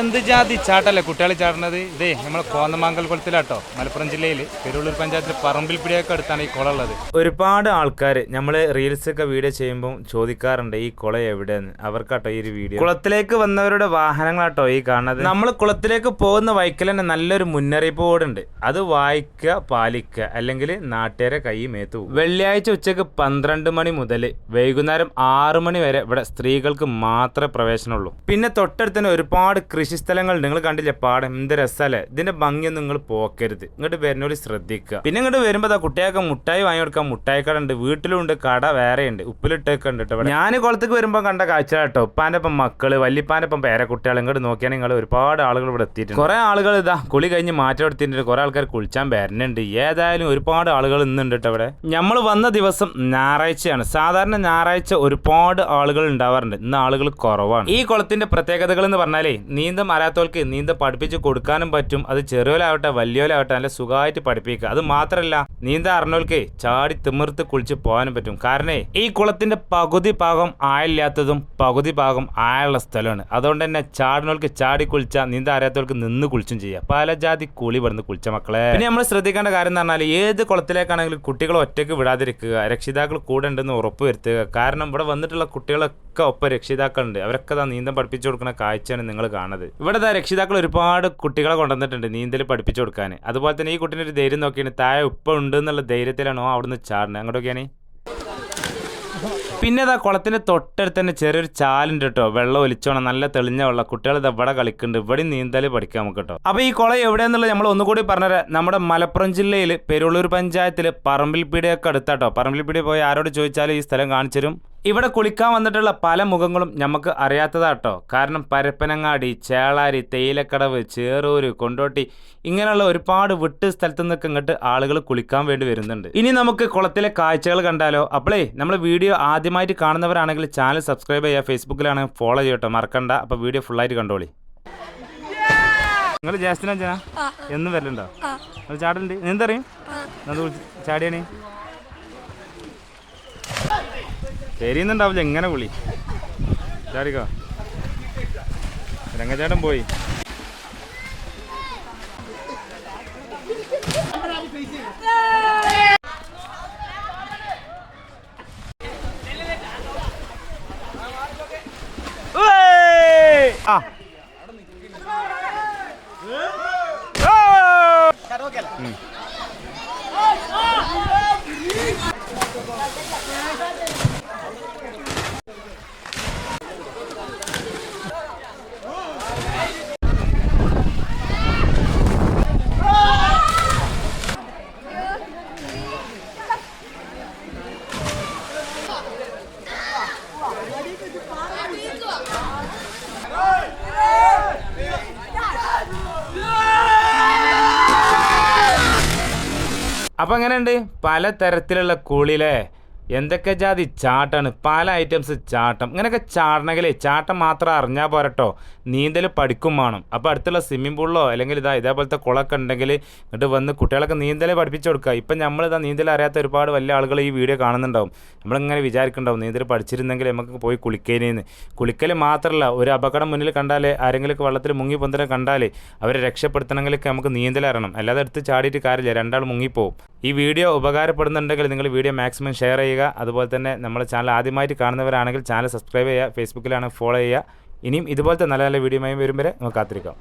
എന്ത് ജാതി? ചാട്ടല്ലേ കുട്ടികളെ ചാടണത് ഇതേ നമ്മളെ കോന്നമാങ്കൽ കുളത്തിലാട്ടോ മലപ്പുറം ജില്ലയിൽ പെരുള്ളൂർ പഞ്ചായത്തിൽ പറമ്പിൽപ്പിടിയൊക്കെ അടുത്താണ് ഈ കുളം ഉള്ളത് ഒരുപാട് ആൾക്കാർ നമ്മൾ റീൽസ് ഒക്കെ വീഡിയോ ചെയ്യുമ്പോൾ ചോദിക്കാറുണ്ട് ഈ കുള എവിടെയെന്ന് അവർക്കാട്ടോ ഈ ഒരു വീഡിയോ. കുളത്തിലേക്ക് വന്നവരുടെ വാഹനങ്ങളാട്ടോ ഈ കാണുന്നത്. നമ്മൾ കുളത്തിലേക്ക് പോകുന്ന വൈക്കൽ തന്നെ നല്ലൊരു മുന്നറിയിപ്പ് ബോർഡുണ്ട്. അത് വായിക്കുക പാലിക്കുക അല്ലെങ്കിൽ നാട്ടുകാരെ കൈ മേത്തു. വെള്ളിയാഴ്ച ഉച്ചയ്ക്ക് പന്ത്രണ്ട് മണി മുതൽ വൈകുന്നേരം ആറു മണി വരെ ഇവിടെ സ്ത്രീകൾക്ക് മാത്രമേ പ്രവേശനമുള്ളൂ. പിന്നെ തൊട്ടടുത്ത് തന്നെ ഒരുപാട് കൃഷിസ്ഥലങ്ങൾ നിങ്ങൾ കണ്ടില്ലേ? പാടം. എന്ത് രസമല്ലേ ഇതിന്റെ ഭംഗിയൊന്നും നിങ്ങൾ പോക്കരുത്. ഇങ്ങോട്ട് വരുന്നോട് ശ്രദ്ധിക്കുക. പിന്നെ ഇങ്ങോട്ട് വരുമ്പോൾ ദാ കുട്ടികൾക്ക് മുട്ടായി വാങ്ങി കൊടുക്കാൻ മുട്ടായി കട ഉണ്ട്. വീട്ടിലുണ്ട്. കട വേറെ ഉണ്ട്. ഉപ്പിലിട്ടൊക്കെ ഉണ്ട് കേട്ടോ ഞാൻ കുളത്തേക്ക് വരുമ്പോൾ കണ്ട കാഴ്ച കേട്ടോ. ഉപ്പാന്റെ ഒപ്പം മക്കൾ വല്യപ്പാന്റെ ഒപ്പം പേരക്കുട്ടികൾ ഇങ്ങോട്ട് നോക്കിയാൽ നിങ്ങൾ ഒരുപാട് ആളുകൾ ഇവിടെ എത്തിയിട്ടുണ്ട്. കുറെ ആളുകൾ ഇതാ കുളി കഴിഞ്ഞ് മാറ്റം എടുത്തിട്ടുണ്ട്. കുറെ ആൾക്കാർ കുളിച്ചാൻ വരുന്നുണ്ട്. ഏതായാലും ഒരുപാട് ആളുകൾ ഇന്നുണ്ട് ഇവിടെ. നമ്മൾ വന്ന ദിവസം ഞായറാഴ്ചയാണ്. സാധാരണ ഞായറാഴ്ച ഒരുപാട് ആളുകൾ ഉണ്ടാവാറുണ്ട്. ഇന്ന് ആളുകൾ കുറവാണ്. ഈ കുളത്തിന്റെ പ്രത്യേകതകൾ എന്ന് പറഞ്ഞാലേ നീന്ത അറിയാത്തവർക്ക് നീന്ത പഠിപ്പിച്ച് കൊടുക്കാനും പറ്റും. അത് ചെറിയോലാവട്ടെ വലിയോലാവട്ടെ നല്ല സുഖമായിട്ട് പഠിപ്പിക്കുക. അത് മാത്രമല്ല നീന്ത അറിഞ്ഞവർക്ക് ചാടി തിമിർത്ത് കുളിച്ച് പോകാനും പറ്റും. കാരണം ഈ കുളത്തിന്റെ പകുതി ഭാഗം ആയില്ലാത്തതും പകുതി ഭാഗം ആയുള്ള സ്ഥലമാണ്. അതുകൊണ്ട് തന്നെ ചാടിനോൾക്ക് ചാടി കുളിച്ച നീന്ത അറിയാത്തവർക്ക് നിന്ന് കുളിച്ചും ചെയ്യാം. പല ജാതി കുളി ഇവിടുന്ന് കുളിച്ച മക്കളെ. പിന്നെ നമ്മൾ ശ്രദ്ധിക്കേണ്ട കാര്യം എന്ന് പറഞ്ഞാൽ ഏത് കുളത്തിലേക്കാണെങ്കിലും കുട്ടികളെ ഒറ്റയ്ക്ക് വിടാതിരിക്കുക. രക്ഷിതാക്കൾ കൂടെ ഉണ്ടെന്ന് ഉറപ്പ് വരുത്തുക. കാരണം ഇവിടെ വന്നിട്ടുള്ള കുട്ടികളൊക്കെ ഒപ്പം രക്ഷിതാക്കളുണ്ട്. അവരൊക്കെ നീന്തം പഠിപ്പിച്ചു കൊടുക്കുന്ന കാഴ്ചയാണ് നിങ്ങൾ കാണുന്നത്. ഇവിടെ രക്ഷിതാക്കൾ ഒരുപാട് കുട്ടികളെ കൊണ്ടുവന്നിട്ടുണ്ട് നീന്തൽ പഠിപ്പിച്ചു കൊടുക്കാൻ. അതുപോലെ തന്നെ ഈ കുട്ടീന്റെ ഒരു ധൈര്യം നോക്കിയാണ് താഴെ ഉപ്പ ഉണ്ട് എന്നുള്ള ധൈര്യത്തിലാണോ അവിടുന്ന് ചാടുന്നത്? അങ്ങോട്ടൊക്കെയാണ്. പിന്നെ ഇതാ കുളത്തിന്റെ തൊട്ടടുത്ത് തന്നെ ചെറിയൊരു ചാലുണ്ട് കേട്ടോ. വെള്ളം ഒലിച്ചോണം നല്ല തെളിഞ്ഞ വെള്ളം. കുട്ടികൾ ഇത് ഇവിടെ കളിക്കുന്നുണ്ട്. ഇവിടെ നീന്തൽ പഠിക്കാം നമുക്ക് കേട്ടോ. അപ്പോൾ ഈ കുളം എവിടെയാന്നുള്ളത് നമ്മൾ ഒന്നുകൂടി പറഞ്ഞുതരാം. നമ്മുടെ മലപ്പുറം ജില്ലയിൽ പെരുള്ളൂർ പഞ്ചായത്തിൽ പറമ്പിൽപ്പീടിയൊക്കെ അടുത്താട്ടോ. പറമ്പിൽപ്പീടി പോയി ആരോട് ചോദിച്ചാലും ഈ സ്ഥലം കാണിച്ചു തരും. ഇവിടെ കുളിക്കാൻ വന്നിട്ടുള്ള പല മുഖങ്ങളും നമുക്ക് അറിയാത്തതാട്ടോ. കാരണം പരപ്പനങ്ങാടി ചേളാരി തേയിലക്കടവ് ചേറൂര് കൊണ്ടോട്ടി ഇങ്ങനെയുള്ള ഒരുപാട് വിട്ട് സ്ഥലത്തു നിന്നൊക്കെ ഇങ്ങോട്ട് ആളുകൾ കുളിക്കാൻ വേണ്ടി വരുന്നുണ്ട്. ഇനി നമുക്ക് കുളത്തിലെ കാഴ്ചകൾ കണ്ടാലോ? അപ്പോളേ നമ്മൾ വീഡിയോ ആദ്യമായിട്ട് കാണുന്നവരാണെങ്കിൽ ചാനൽ സബ്സ്ക്രൈബ് ചെയ്യുക ഫേസ്ബുക്കിലാണെങ്കിൽ ഫോളോ ചെയ്യട്ടോ മറക്കണ്ട. അപ്പോൾ വീഡിയോ ഫുള്ളായിട്ട് കണ്ടോളി. നിങ്ങൾ ജാസ്റ്റിനാ ജന എന്നും വരലുണ്ടോ? ചാടലുണ്ട്? നീന്തറിയും ചാടിയാണേ? ശരിയുന്നുണ്ടാവില്ല എങ്ങനെ വിളി ചാടിക്കോ രംഗചേട്ടൻ പോയി! ആ. അപ്പൊ എങ്ങനെയുണ്ട്? പല തരത്തിലുള്ള കുളിലെ എന്തൊക്കെ ജാതി ചാട്ടാണ് പല ഐറ്റംസ് ചാട്ടം. ഇങ്ങനെയൊക്കെ ചാടണമെങ്കിലേ ചാട്ടം മാത്രം അറിഞ്ഞാൽ പോരട്ടോ. നീന്തൽ പഠിക്കും വേണം. അപ്പോൾ അടുത്തുള്ള സ്വിമ്മിംഗ് പൂളിലോ അല്ലെങ്കിൽ ഇതാ ഇതേപോലത്തെ കുളമൊക്കെ ഉണ്ടെങ്കിൽ എന്നിട്ട് വന്ന് കുട്ടികളൊക്കെ നീന്തൽ പഠിപ്പിച്ചു കൊടുക്കുക. ഇപ്പം ഇതാ നീന്തൽ അറിയാത്ത ഒരുപാട് വലിയ ആളുകൾ ഈ വീഡിയോ കാണുന്നുണ്ടാവും. നമ്മളിങ്ങനെ വിചാരിക്കുന്നുണ്ടാവും നീന്തൽ പഠിച്ചിരുന്നെങ്കിൽ നമുക്ക് പോയി കുളിക്കേനേന്ന്. കുളിക്കൽ മാത്രമല്ല ഒരു അപകടം മുന്നിൽ കണ്ടാൽ ആരെങ്കിലും വെള്ളത്തിൽ മുങ്ങി പൊന്തനെ കണ്ടാൽ അവരെ രക്ഷപ്പെടുത്തണമെങ്കിലൊക്കെ നമുക്ക് നീന്തൽ അറിയണം. അല്ലാതെ എടുത്ത് ചാടിയിട്ട് കാര്യമില്ല രണ്ടാൾ മുങ്ങിപ്പോവും. ഈ വീഡിയോ ഉപകാരപ്പെടുന്നുണ്ടെങ്കിൽ നിങ്ങൾ വീഡിയോ മാക്സിമം ഷെയർ ചെയ്യുക. അതുപോലെ തന്നെ നമ്മുടെ ചാനൽ ആദ്യമായിട്ട് കാണുന്നവരാണെങ്കിൽ ചാനൽ സബ്സ്ക്രൈബ് ചെയ്യുക ഫേസ്ബുക്കിലാണ് ഫോളോ ചെയ്യുക. ഇനിയും ഇതുപോലത്തെ നല്ല നല്ല വീഡിയോയുമായി വരും വരെ നമുക്ക് കാത്തിരിക്കാം.